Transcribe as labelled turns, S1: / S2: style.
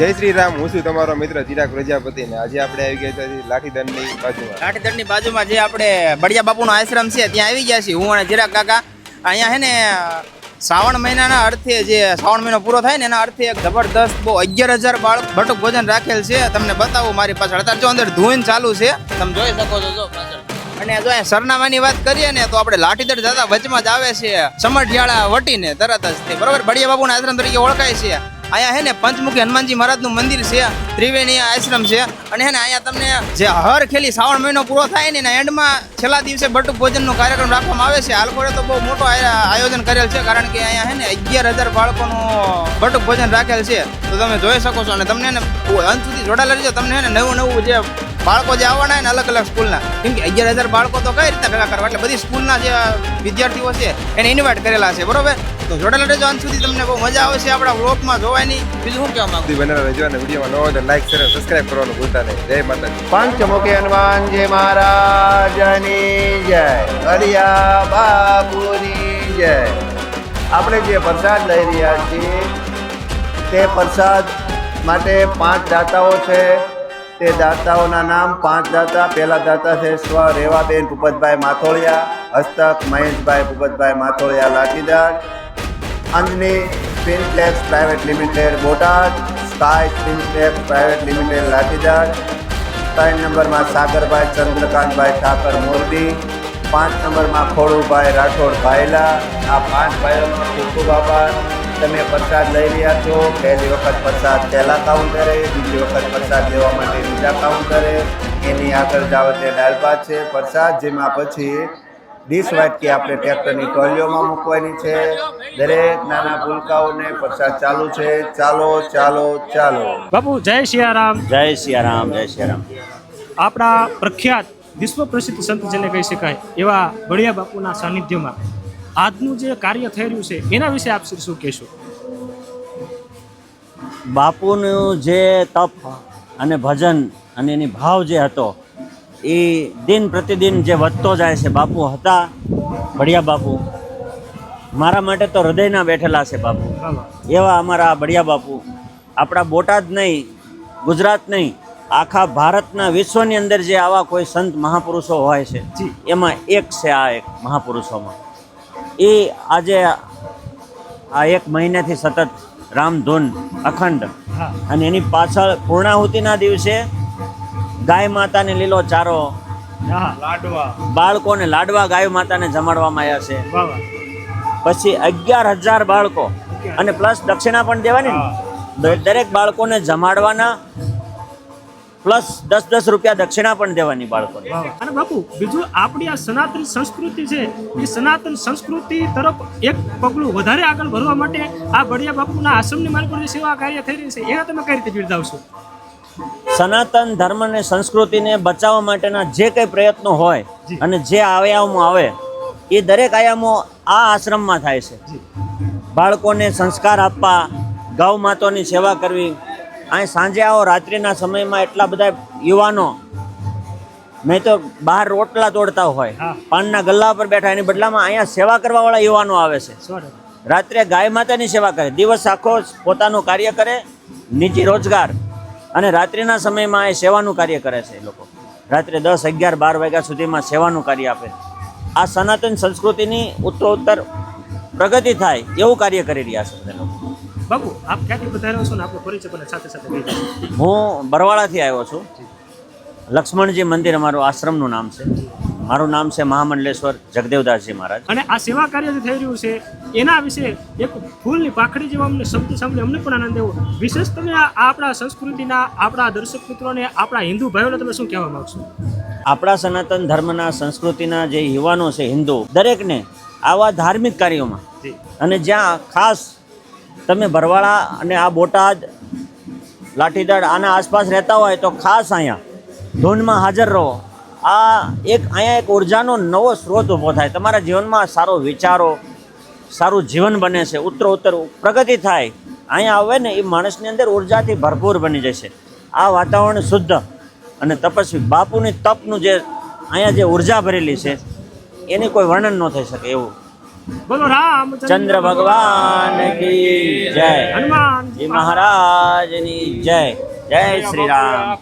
S1: જય શ્રી રામ, હું છું તમારો મિત્ર ચિરાગ પ્રજાપતિ ને આજે આપણે આવી ગયા છીએ લાઠીદંડની બાજુમાં.
S2: ની બાજુમાં જે આપણે બળિયા બાપુનો આશ્રમ છે, ત્યાં આવી ગયા છીએ. હું અને ચિરાગ કાકા. અહીંયા હે ને, શ્રાવણ મહિનાના અર્થે જે શ્રાવણ મહિનો પૂરો થાય ને, એના અર્થે એક જબરદસ્ત બહુ અગિયાર હજાર બાળક ભટુક ભોજન રાખેલ છે. તમને બતાવું, મારી પાછળ અત્યારે જો અંદર ધૂન ચાલુ છે. તમે જોઈ શકો છો, જો અને જો સરનામાની વાત કરીએ ને, તો આપણે લાઠીદળ જતા વચમાં જ આવે છે. સમઢિયાળા વટીને તરત જ તે. બરોબર? બળિયા બાપુના આશ્રમ તરીકે ઓળખાય છે. અહીંયા હે ને પંચમુખી હનુમાનજી મહારાજનું મંદિર છે, ત્રિવેણી આશ્રમ છે. અને હે ને અહીંયા તમને જે હર ખેલી શ્રાવણ મહિનો પૂરો થાય ને એના એન્ડમાં છેલ્લા દિવસે બટુક ભોજનનો કાર્યક્રમ રાખવામાં આવે છે. આ લોકોએ તો બહુ મોટો આયોજન કરેલ છે, કારણ કે અહીંયા હે ને અગિયાર હજાર બાળકોનું બટુક ભોજન રાખેલ છે. તો તમે જોઈ શકો છો અને તમને અંત સુધી જોડાયેલા રહેજો. તમને હે ને નવું નવું જે બાળકો જે આવવાના હોય ને અલગ અલગ સ્કૂલના. કેમ કે અગિયાર હજાર બાળકો તો કઈ રીતે ભેગા કરવા? એટલે બધી સ્કૂલના જે વિદ્યાર્થીઓ છે એને ઇન્વાઇટ કરેલા છે, બરોબર? તો રહેજો અંત સુધી તમને બહુ મજા આવશે આપણા વ્લોગમાં જોવાની. બીજું શું કહેવા માંગુ?
S1: બનાવવા રહેજો અને વિડીયોમાં નવો તો લાઈક શેર સબસ્ક્રાઇબ કરવાનું ભૂલતા નહીં. જય માતાજી.
S3: પંચમુખી હનુમાનજી મહારાજની જય. હરિયા બાપુની જય. આપણે જે પ્રસાદ લઈ રહ્યા છીએ તે પ્રસાદ માટે પાંચ દાતાઓ છે. તે દાતાઓના નામ પાંચ દાતા. પહેલા દાતા છે સ્વ રેવાબેન ભૂપતભાઈ માથોળિયા હસ્તક Maheshbhai Bhupatbhai Matholiya Lathidar Anjani Finplex Private Limited, Botad, Sky Finplex Private Limited, Lathidar. ત્રણ નંબરમાં સાગરભાઈ, ચંદ્રકાંતભાઈ, ઠાકર, મોરબી. પાંચ નંબરમાં ખોડુભાઈ, રાઠોડ, ભાયલા. આ પાંચ ભાઈઓનો ખૂબ ખૂબ આભાર. તમે પ્રસાદ લઈ રહ્યા છો. પહેલી વખત પ્રસાદ પહેલાં કાઉન્ટરે, બીજી વખત પ્રસાદ લેવા માટે બીજા કાઉન્ટરે. એની આગળ જાવ તે ડાલપા છે. પ્રસાદ, જેમાં પછી ડીશ વાટકી આપણે ટ્રેક્ટરની ટોલીઓમાં મૂકવાની છે. દરેક નાના ભૂલકાઓને પ્રસાદ ચાલુ છે. ચાલો ચાલો ચાલો.
S4: બાપુ જય સિયારામ
S5: જય સિયારામ જય સિયારામ
S4: આપણા પ્રખ્યાત વિશ્વ પ્રસિદ્ધ સંત જેને કહી શકાય એવા બળિયા બાપુના સાનિધ્યમાં આજનું જે કાર્ય થઈ રહ્યું છે એના વિશે આપ શું કહેશો?
S5: બાપુનું જે તપ અને ભજન અને એની ભાવ જે હતો એ દિન પ્રતિદિન જે વધતો જાય છે બાપુ હતા. બળિયા બાપુ. મારા માટે તો હૃદયના બેઠેલા છે બાપુ. એવા અમારા બળિયા બાપુ. આપણા બોટાદ નહીં ગુજરાત નહીં આખા ભારતના વિશ્વની અંદર જે આવા કોઈ સંત મહાપુરુષો હોય છે એમાં એક છે આ એક મહાપુરુષોમાં. એ આજે આ એક મહિનાથી સતત રામધૂન અખંડ. અને એની પાછળ પૂર્ણાહુતિના દિવસે ગાય માતાને લીલો ચારો.
S4: લાડવા.
S5: બાળકોને લાડવા ગાય માતાને જમાડવામાં આવ્યા છે. પછી અગિયાર હજાર બાળકો. અને પ્લસ દક્ષિણા પણ દેવાની દરેક બાળકોને જમાડવાના પ્લસ દસ દસ રૂપિયા દક્ષિણા પણ દેવાની
S4: વાહ. અને બાપુ બીજું આપણી આ સનાતન સંસ્કૃતિ છે એ સનાતન સંસ્કૃતિ તરફ એક પગલું વધારે આગળ વધવા માટે આ બળિયા બાપુના આશ્રમની પર સેવા કાર્ય થઈ રહી છે. એના તમે કઈ રીતે બિરદાવશો?
S5: સનાતન ધર્મ અને સંસ્કૃતિને બચાવવા માટેના જે કંઈ પ્રયત્નો હોય અને જે આયામો આવે એ દરેક આયામો આ આશ્રમમાં થાય છે. બાળકોને સંસ્કાર આપવા ગૌ માતાની સેવા કરવી. અહીં સાંજે આવો રાત્રિના સમયમાં એટલા બધા યુવાનો નહીં તો બહાર રોટલા તોડતા હોય પાનના ગલ્લા પર બેઠા એની બદલામાં અહીંયા સેવા કરવાવાળા યુવાનો આવે છે. રાત્રે ગાય માતાની સેવા કરે દિવસ આખો પોતાનું કાર્ય કરે નિજી રોજગાર. અને રાત્રિના સમયમાં એ સેવાનું કાર્ય કરે છે એ લોકો. રાત્રે દસ અગિયાર બાર વાગ્યા સુધીમાં સેવાનું કાર્ય આપે. આ સનાતન સંસ્કૃતિની ઉત્તરોત્તર પ્રગતિ થાય એવું કાર્ય કરી રહ્યા છે બધા લોકો.
S4: બાપુ આપ ક્યાંથી પધાર્યો છો ને આપણો પરિચય સાથે સાથે
S5: હું બરવાળાથી આવ્યો છું. લક્ષ્મણજી મંદિર અમારું આશ્રમનું નામ છે. મારું નામ છે મહામંડલેશ્વર જગદેવદાસજી મહારાજ.
S4: અને આ સેવા કાર્ય જે થઈ રહ્યું છે એના વિશે એક ફૂલની પાખડી જેવા અમને શબ્દ સાંભળે અમને પણ આનંદ આવ્યો. વિશેષ તમે આ આપણા સંસ્કૃતિના આપણા દર્શક મિત્રોને આપણા હિન્દુ ભાઈઓને તમે શું કહેવા માગશો?
S5: આપણા સનાતન ધર્મના સંસ્કૃતિના જે યુવાનો છે હિન્દુ દરેકને આવા ધાર્મિક કાર્યોમાં અને જ્યાં ખાસ તમે ભરવાડા અને આ બોટાદ લાઠીદળ આના આસપાસ રહેતા હોય તો ખાસ અહીંયા ધૂનમાં હાજર રહો. આ એક અહીંયા એક ઉર્જાનો નવો સ્ત્રોત ઊભો થાય. તમારા જીવનમાં સારો વિચારો સારું જીવન બને છે. ઉત્તર ઉત્તર પ્રગતિ થાય. અહીંયા આવે ને એ માણસની અંદર ઉર્જાથી ભરપૂર બની જશે આ વાતાવરણ શુદ્ધ અને તપસ્વી બાપુની તપનું જે અહીંયા જે ઊર્જા ભરેલી છે એની કોઈ વર્ણન ન થઈ શકે એવું.
S4: બોલો રામ
S5: ચંદ્ર ભગવાન કી જય.
S4: હનુમાન
S5: મહારાજની જય. જય શ્રી રામ.